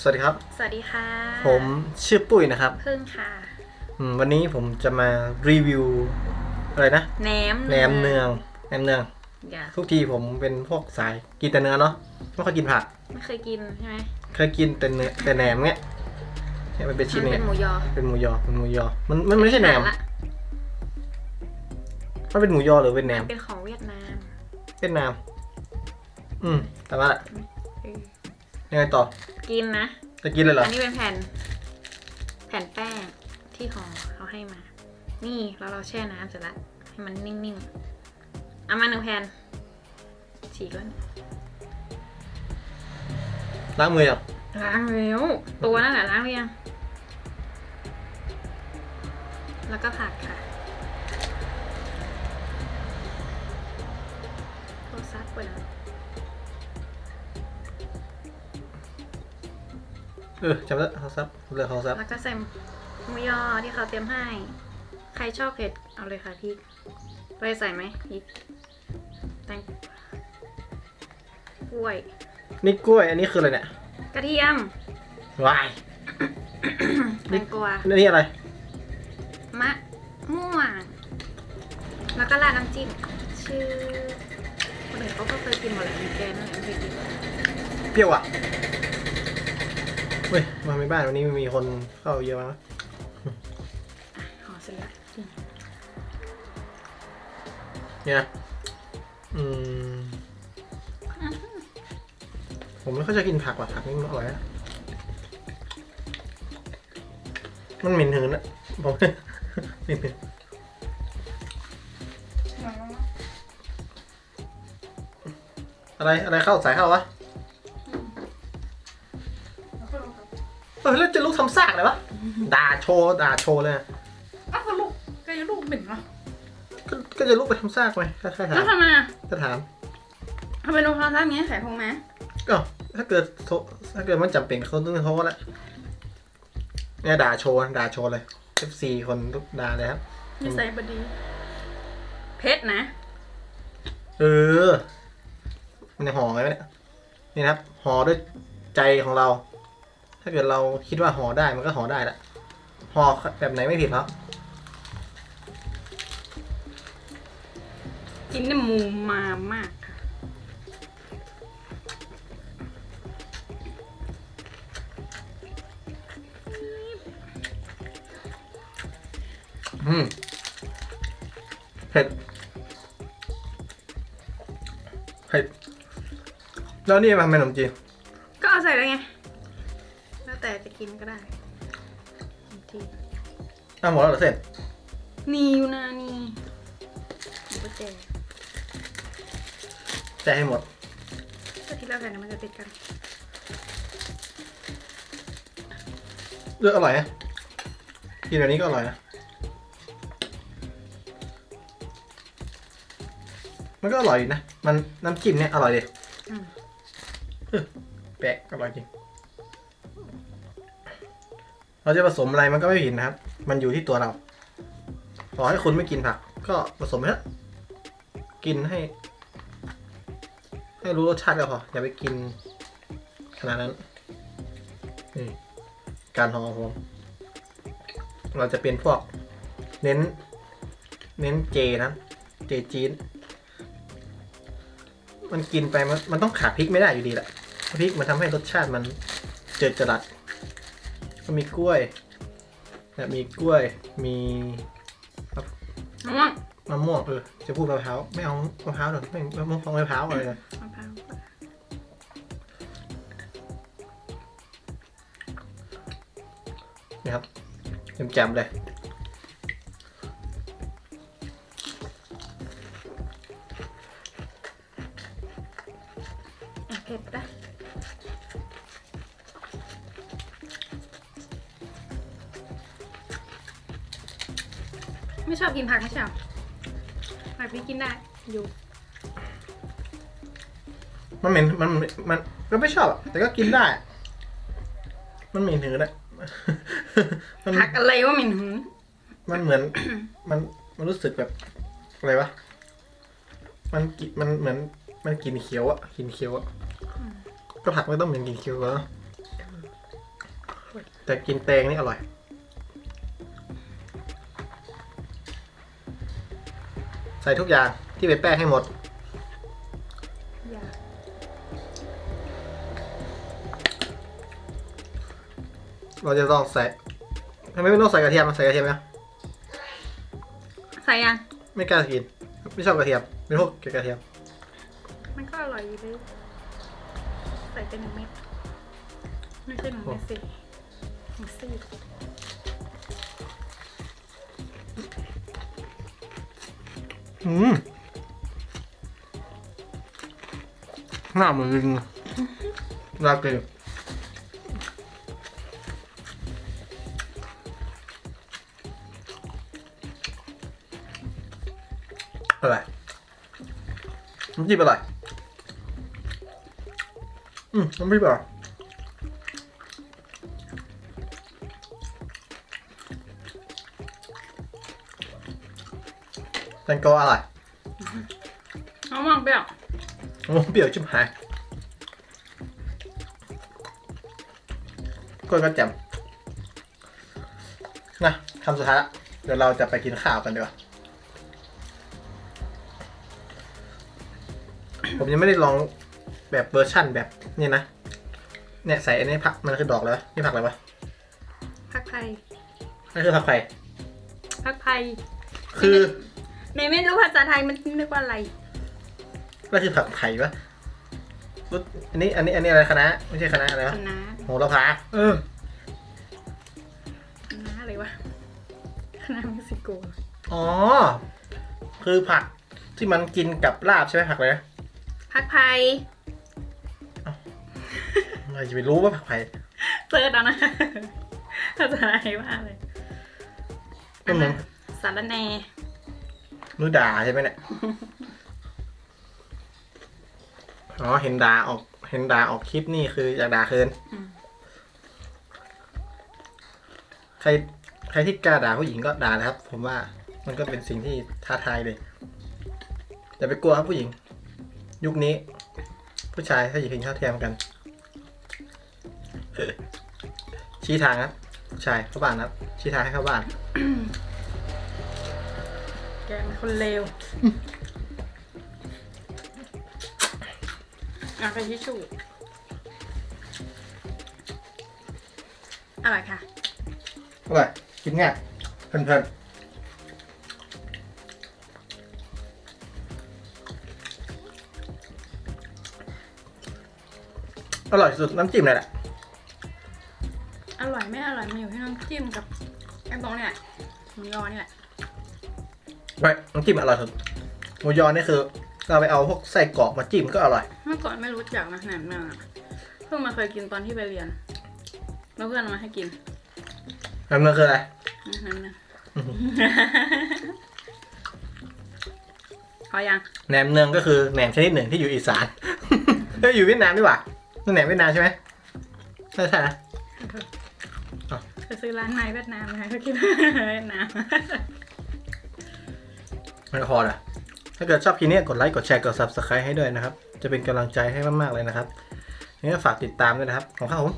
สวัสดีครับ สวัสดีค่ะ ผมชื่อปุ้ยนะครับ พึ่งค่ะอืมวันนี้ผมจะมารีวิวอะไรนะแหนมแหนมเนืองแหนมเนือง อย่าทุกทีผมเป็นพวกสายกินแต่เนื้อเนาะไม่ค่อยกินผัก ไม่เคยกินใช่ไหมเคยกินแต่เนื้อแต่แหนมเนี้ยเนี่ยมันเป็นชิ้นมันเนี้เป็ยนหมูยอเป็นหมูยอเป็นหมูยอ มันมันไม่ใช่แหนมละมันเป็นหมูยอหรือเป็นแหนมเป็นของเวียดนามเวียดนาม อืมแต่ว่าเออ ยังไงต่อ กินนะ จะกินเลยเหรอ อันนี้เป็นแผ่น แผ่นแป้งที่ห่อเขาให้มา นี่แล้วเราแช่น้ำเสร็จแล้วให้มันนิ่งๆ เอามาหนึ่งแผ่นฉีกแล้วล้างมือยังล้างแล้วตัวนั่นแหละล้างหรือยัง แล้วก็ผัดค่ะโทรศัพท์เปิดแล้ว เออจำได้เขาซับเลือกเขาซับแล้วก็ใส่หมูยอที่เขาเตรียมให้ ใครชอบเผ็ดเอาเลยค่ะพี่ไปใส่ไหมพริกแตงกล้วย นี่กล้วย อันนี้คืออะไรเนี่ยกระเทียมวายแตงกวาอันนี้อะไร มะม่วง แล้วก็ราดน้ำจิ้ม ชื่อคนอื่นเขาก็เคยกินหมดแหละมีแกนั่นแหละไม่เคยกินเปรี้ยวอะ เฮ้ย มาไม่บ้านวันนี้มีคนเข้าเยอะมากนะห่อเสร็จแล้วกินเนี่ยนะอืม ผมไม่ค่อยจะกินผักว่ะผักนี่มันอร่อยนะมันเหม็นหืนอะผมเหม็นหืนอะไรอะไรเข้าสายเข้าวะ อแล้วจะลูกทำซากเลยวะด่าโชว์ด่าโชว์เลยนะอ้าวลูกแกยังลูกเหม็นเหรอก็ก็จะลุกไปทำซากไหมถ้าถ้าถาแล้วมทำไมอะถ้าถามทำไมลูกทำท่าอย่างนี้ใส่พงไหมก็ถ้าเกิดโทถ้าเกิดมันจำเป็นเขาต้องโทษแหละเนี่ยด่าโชว์ด่าโชว์เลย FC คนทุกด่าเลยครับ นิสัยบดี เพชรนะ เออ มันจะห่อไงวะเนี่ย นี่นะครับห่อด้วยใจของเรา ถ้าเกิดเราคิดว่าห่อได้มันก็ห่อได้แหละห่อแบบไหนไม่ผิดครับกินได้มูมามากค่ะอืมเผ็ดเผ็ดแล้วนี่มันเป็นขนมจีน แล้วแต่จะกินก็ได้ที่อ้าวหมดแล้วเหรอเสร็จนี่อยู่นะนี่หมูกระเจแจกให้หมดก็ที่เราใส่น้ำมันจะติดกันเลือกอร่อยนะกินแบบนี้ก็อร่อยนะมันก็อร่อยอยู่นะ มันน้ำจิ้มเนี่ยอร่อยดีอืมเออแปลกอร่อยจริง เราจะผสมอะไรมันก็ไม่ผิดนะครับ มันอยู่ที่ตัวเราขอให้คุณไม่กินผัก ก็ผสมไปเถอะกินให้ ให้รู้รสชาติก็พอ อย่าไปกินขนาดนั้น นี่ การห่อของผมเราจะเป็นพวก เน้น เน้นเจนะ เจจีน มันกินไปมันมันต้องขาดพริกไม่ได้อยู่ดีแหละพริกมันทำให้รสชาติมันเจิดจรัส มีกล้วยแบบมีกล้วย มีมะม่วงมะม่วงเออจะพูดมะพร้าวไม่เอามะพร้าวหรอกไม่มะม่วงของมะพร้าวอะไรนะมะพร้าวนี่ครับจ่มๆเลยอะเผ็ด ไม่ชอบกินผักไม่ใช่เหรอผักพี่กินได้อยู่ มันเหม็นมันมันก็ไม่ชอบอะแต่ก็กินได้ มันเหม็นหืนอะ มันผักอะไรวะเหม็นหืนมันเหมือน มันมันรู้สึกแบบอะไรวะมันกิมันเหมือน มันกินเขียวอะกินเขียวอะก็ผักไม่ต้องเหมือนกินเขียวเหรอแต่กินแตงนี่อร่อย ใส่ทุกอย่างที่เป็นแป้งให้หมดอย่าเราจะต้องใส่ทำไมไม่ต้องใส่กระเทียมอะใส่กระเทียมไหมใส่ยัง ไม่กล้ากิน ไม่ชอบกระเทียมเป็นพวกเกลียดกระเทียม มันก็อร่อยดีเลยใส่ไปหนึ่งเม็ดไม่ใช่หนึ่งเม็ดสิหนึ่งซี ดอืมหน้าเหมือนลิงน่ากินอ แตงกวาอะไรเอามองเปรี้ยวโอ้เปรี้ยวชิบหายกล้วยก็แจ่มนะคำสุดท้ายละเดี๋ยวเราจะไปกินข้าวกันดีกว่าผมยังไม่ได้ลองแบบเวอร์ชั่นแบบนี่นะ เนี่ยใส่อันนี้ผักมันคือดอกแล้วนี่ผักอะไรวะผักไทยนี่คือผักไผ่ผักไทยคือ ในไม่รู้ภาษาไทยมันนึกว่าอะไรนั่นคือผักไผ่ปะอุ๊ยอันนี้ อันนี้ อันนี้อะไรคณะไม่ใช่คณะอะไรวะคณะโหระพาเออ คณะอะไรวะคณะเม็กซิโก อ๋อ คือผักที่มันกินกับลาบใช่ไหมผักอะไรนะผักไทยเราจะไปรู้ว่าผักไผ่ เซิร์ชเอานะภาษาไทยว่าอะไรก็เหมือน สารแหน มือด่าใช่ไหมเนี่ย อ๋อ เห็นด่าออก เห็นด่าออกคลิปนี่คืออยากด่าคืนอืม ใคร ใครที่กล้าด่าผู้หญิงก็ด่านะครับ ผมว่า มันก็เป็นสิ่งที่ท้าทายเลยอย่าไปกลัวครับผู้หญิง ยุคนี้ ผู้ชายถ้าหญิงเห็นเท่าเทียมกัน ชี้ทางครับผู้ชายเข้าบ้านครับ ชี้ทางให้เข้าบ้าน แกเป็นคนเลวเอาไปทิชชู่อร่อยค่ะ อร่อยกินง่ายเพลินๆอร่อยสุดน้ำจิ้มเลยแหละ อร่อยไม่อร่อยมันอยู่ที่น้ำจิ้มกับไอ้ตรงเนี่ยหมูยอนี่แหละ ไม่น้ำจิ้มอร่อยสุดหมูยอนี่คือ เราไปเอาพวกไส้กรอกมาจิ้มก็อร่อย เมื่อก่อนไม่รู้จักนะแหนมเนืองอะเพิ่งมาเคยกินตอนที่ไปเรียนแล้วเพื่อนเอามาให้กินน้ำเนื้อคืออะไรนะแหนมเนืองอื้อหือพอยังแหนมเนืองก็คือแหนมชนิดหนึ่งที่อยู่อีสาน เอ้ยอยู่เวียดนามดีกว่านั่นแหนมเวียดนามใช่ไหมใช่ใช่นะ ไปซื้อร้านในเวียดนามนะคะก็คิดเวียดนาม มันพอละถ้าเกิดชอบคลิปนี้กดไลค์กดแชร์กด subscribe ให้ด้วยนะครับ จะเป็นกำลังใจให้มากๆเลยนะครับนี่ก็ฝากติดตามด้วยนะครับ ของข้าวผม